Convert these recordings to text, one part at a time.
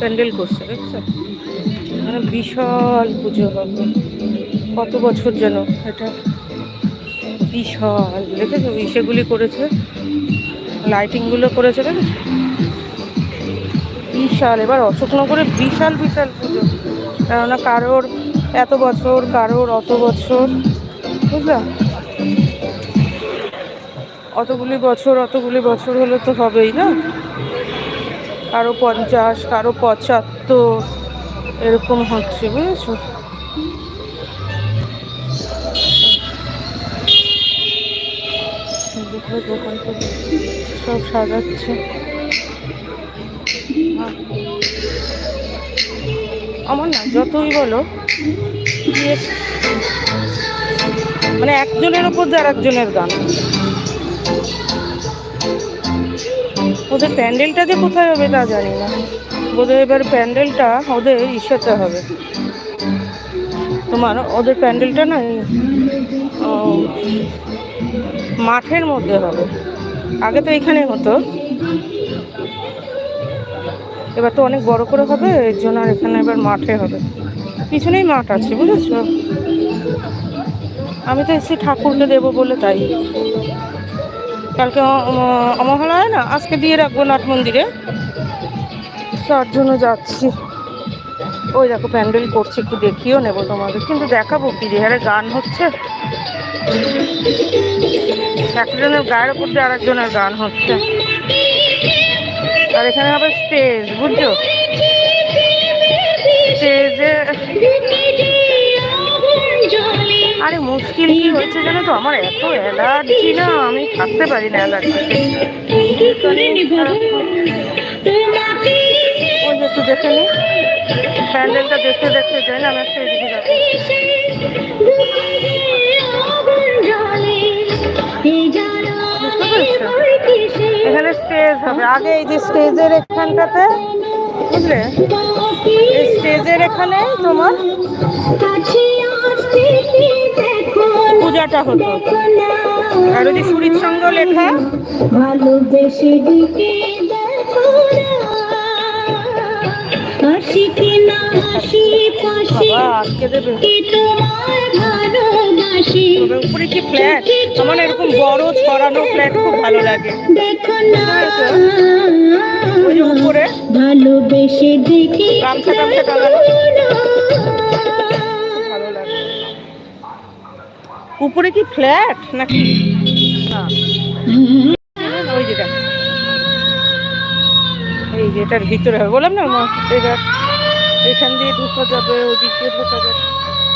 প্যান্ডেল করছে, দেখছ? মানে বিশাল পুজো হবে। কত বছর যেন এটা বিশাল। দেখেছ? ইসেগুলি করেছে, লাইটিংগুলো করেছে, দেখেছ? বিশাল। এবার অশোকনগরে বিশাল বিশাল পুজো। কেননা কারোর এত বছর, কারোর অত বছর, বুঝলা? অতগুলি বছর অতগুলি বছর হলে তো হবেই না? কারও পঞ্চাশ, কারও পঁচাত্তর, এরকম হচ্ছে, বুঝেছ? সব সাজাচ্ছে। আমার না, যতই বলো মানে একজনের ওপর আর একজনের গান। ওদের প্যান্ডেলটা যে কোথায় হবে তা জানি না। বোধহয় এবার প্যান্ডেলটা ওদের ইসেতে হবে। তোমার ওদের প্যান্ডেলটা না মাঠের মধ্যে হবে। আগে তো এখানে হতো। এবার তো অনেক বড় করে হবে, এর জন্য আর এখানে এবার মাঠে হবে। পিছনেই মাঠ আছে, বুঝেছ? আমি তো এসেছি ঠাকুরকে দেবো বলে তাই কালকে অমহালয় না? আজকে দিয়ে রাখব নাট মন্দিরে। তার জন্য যাচ্ছি। ওই দেখো, প্যান্ডেল করছে, একটু দেখিও নেব তোমাদের। কিন্তু দেখাবো কি যে হারে গান হচ্ছে। একজনের গায়ের উপর দিয়ে আরেকজনের গান হচ্ছে। আর এখানে হবে স্টেজ বুঝছ? স্টেজে আরে মুশকিল কি হয়েছে জানো তো? আমার এত অ্যালার্জি না, আমি থাকতে পারি না অ্যালার্জিতে। ওই একটু দেখে নি। প্যান্ডেলটা দেখতে দেখতে যাই না, আমি একটা এদিকে যাব এখানে স্টেজ হবে। আগে এই যে স্টেজের এখানটাতে, বুঝলে? স্টেজের এখানে তোমার পূজাটা হতো আর ওই যে সুরির সঙ্গে লেখা। ভালোবেসে দিকে দেখো না হাসি পাশি বাবা আটকে দেবে। কি তোমার ভালোবাসি? উপরে কি ফ্ল্যাট আমার এরকম বড় ছড়ানো ফ্ল্যাট খুব ভালো লাগে। দেখো না। উপরে। ভালোবেসে দেখি গামছা টামছা উপরে কি ফ্ল্যাট নাকি? ওই যে দেখো। এই যে এটার ভিতরে হবে। বললাম না এটা এখান দিয়ে ঢুকা যাবে, ওদিক দিয়ে ঢোকা যাবে।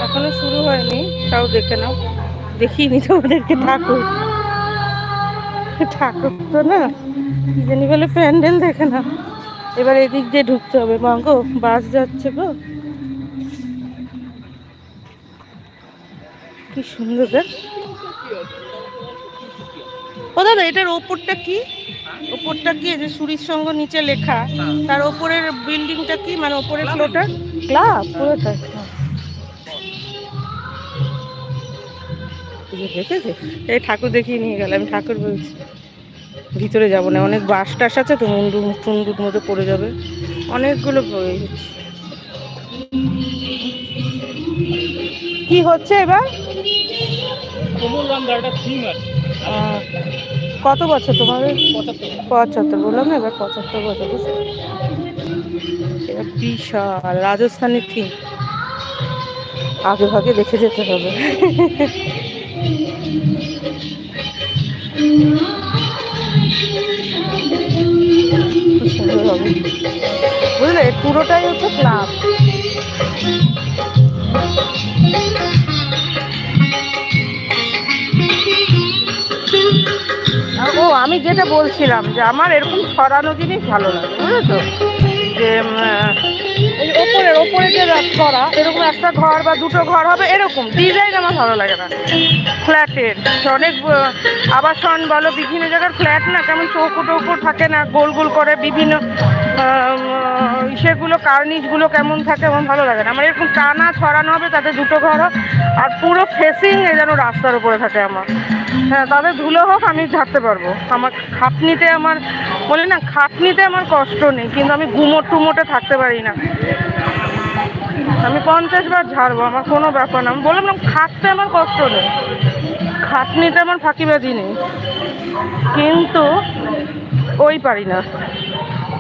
এখনও শুরু হয়নি, তাও দেখে নাও। দেখিনি তোমাদেরকে, ঠাকুর। ঠাকুর তো না, কি জানি বলে প্যান্ডেল দেখে না এবার এদিক দিয়ে ঢুকতে হবে। মা বাস যাচ্ছে গো। কি সুন্দর দেখ ও দাদা এটার ওপরটা কি? ওপরটা কি? যে সুরির সঙ্গ নিচে লেখা। তার ওপরের বিল্ডিংটা কি? মানে ওপরের ফ্লোরটা ক্লাব পুরোটা। এই যে দেখেছে? এই ঠাকুর দেখিয়ে নিয়ে গেলাম আমি ঠাকুর বলছি। ভিতরে যাব না অনেক বাস টাস আছে তো মুন্ডু টুন্ডুর মতো পড়ে যাবে। অনেকগুলো কি হচ্ছে এবার? কত বছর তোমার? পঁচাত্তর। বললাম না এবার পঁচাত্তর বছর বিশাল রাজস্থানের থিম আগে ভাগে দেখে যেতে হবে। বুঝলে? পুরোটাই হচ্ছে ক্লাব ও, আমি যেটা বলছিলাম যে আমার এরকম ছড়ানো জিনিস ভালো লাগে, বুঝেছ? যে ওপরের, ওপরে যে করা, এরকম একটা ঘর বা দুটো ঘর হবে এরকম, ডিজাইন আমার ভালো লাগে না। ফ্ল্যাটের, অনেক আবাসন বলো, বিভিন্ন জায়গার ফ্ল্যাট না, কেমন চৌকো টৌকো থাকে না, গোল গোল করে বিভিন্ন সেগুলো কার্নিশগুলো কেমন থাকে আমার ভালো লাগে না। আমার এরকম টানা ছড়ানো হবে, তাতে দুটো ঘর আর পুরো ফেসিং এ যেন রাস্তার উপরে থাকে আমার। হ্যাঁ তবে ধুলো হোক, আমি ঝাড়তে পারব। আমার খাটনিতে আমার, বলে না খাটনিতে আমার কষ্ট নেই, কিন্তু আমি গুমোট টুমোটে থাকতে পারি না। আমি পঞ্চাশ বার ঝাড়বো, আমার কোনো ব্যাপার না। আমি বললাম না, খাটতে আমার কষ্ট নেই। খাটনিতে আমার ফাঁকিবাজি নেই। কিন্তু ওই পারি না।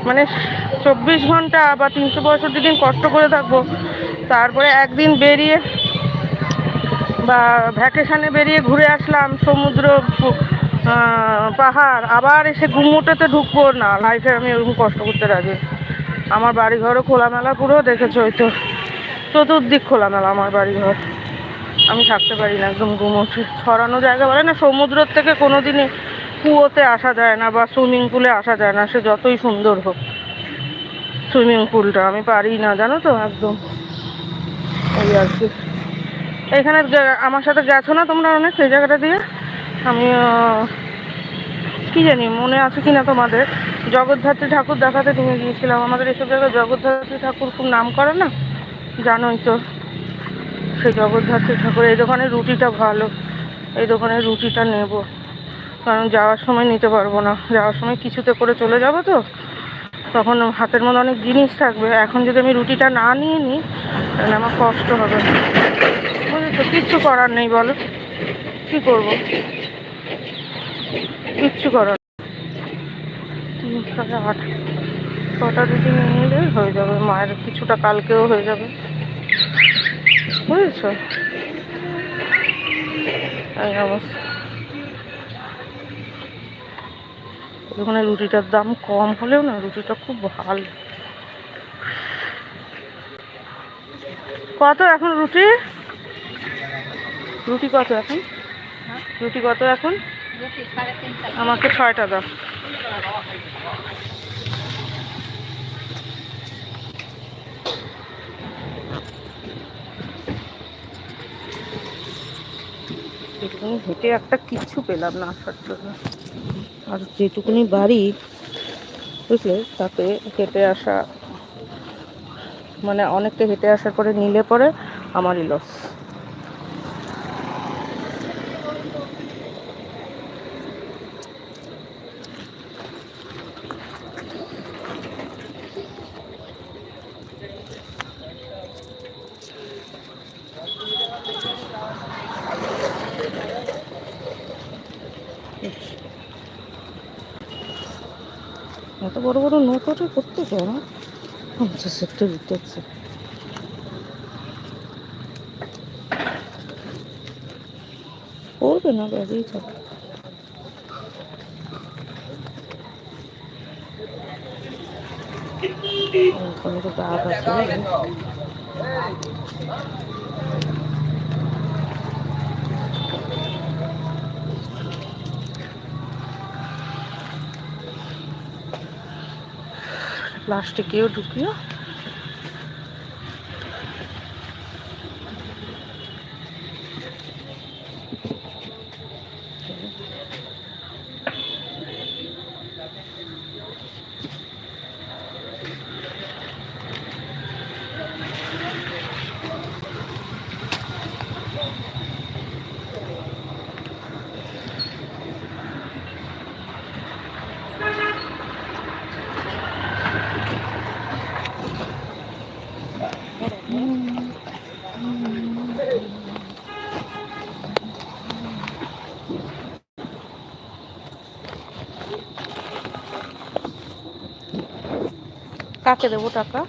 মানে চব্বিশ ঘণ্টা বা তিনশো পঁয়ষট্টি দিন কষ্ট করে থাকব, তারপরে একদিন বেরিয়ে বা ভ্যাকেশানে বেরিয়ে ঘুরে আসলাম সমুদ্র পাহাড়, আবার এসে ঘুমোটেতে ঢুকবো। না লাইফে আমি ওরকম কষ্ট করতে রাজি আমার বাড়িঘরও খোলামেলা পুরো, দেখেছ হয়তো চতুর্দিক খোলামেলা আমার বাড়িঘর। আমি থাকতে পারি না একদম ঘুমোচ্ছে ছড়ানো জায়গা বলে না সমুদ্রের থেকে কোনো দিনে কুয়োতে আসা যায় না বা সুইমিং পুলে আসা যায় না, সে যতই সুন্দর হোক। সুইমিং পুলটা, আমি পারি না, জানো তো, একদম। ওই আর কি। এখানে আমার সাথে গেছো না তোমরা অনেক, সেই জায়গাটা দিয়ে? আমি কি জানি, মনে আছে কিনা তোমাদের? জগদ্ধাত্রী ঠাকুর দেখাতে তুমি গিয়েছিলাম। আমাদের এসব জায়গায় জগদ্ধাত্রী ঠাকুর খুব নাম করে না? জানোই তো সেই জগদ্ধাত্রী ঠাকুর। এই দোকানের রুটিটা ভালো। এই দোকানের রুটিটা নেব। কারণ যাওয়ার সময় নিতে পারব না। যাওয়ার সময় কিছুতে করে চলে যাব তো। তখন হাতের মধ্যে অনেক জিনিস থাকবে। এখন যদি আমি রুটিটা না নিয়ে নিই, তাহলে আমার কষ্ট হবে। বুঝেছ? কিচ্ছু করার নেই, বলো। কী করব? কিচ্ছু করার সাড়ে আট। ছটা রুটি নিয়ে নিলেই হয়ে যাবে। মায়ের কিছুটা কালকেও হয়ে যাবে। বুঝেছ? অবস্থা। ওখানে রুটিটার দাম কম হলেও না, রুটিটা খুব ভালো। কত এখন রুটি? রুটি কত এখন? রুটি কত এখন? আমাকে ছয়টা দাও। হেঁটে একটা কিচ্ছু পেলাম না আসার জন্য। আর যেটুকুনি বাড়ি, বুঝলে? তাতে হেঁটে আসা মানে অনেকটা হেঁটে আসার পরে নিলে পরে আমারই লস এত বড় বড় নোট ওঠে করতে কেন পঞ্চাশ একটা হচ্ছে। করবে না ব্যাগেই দাগ আছে। প্লাস্টিকেও ঢুকিয়ে কাকে দেবো টাকা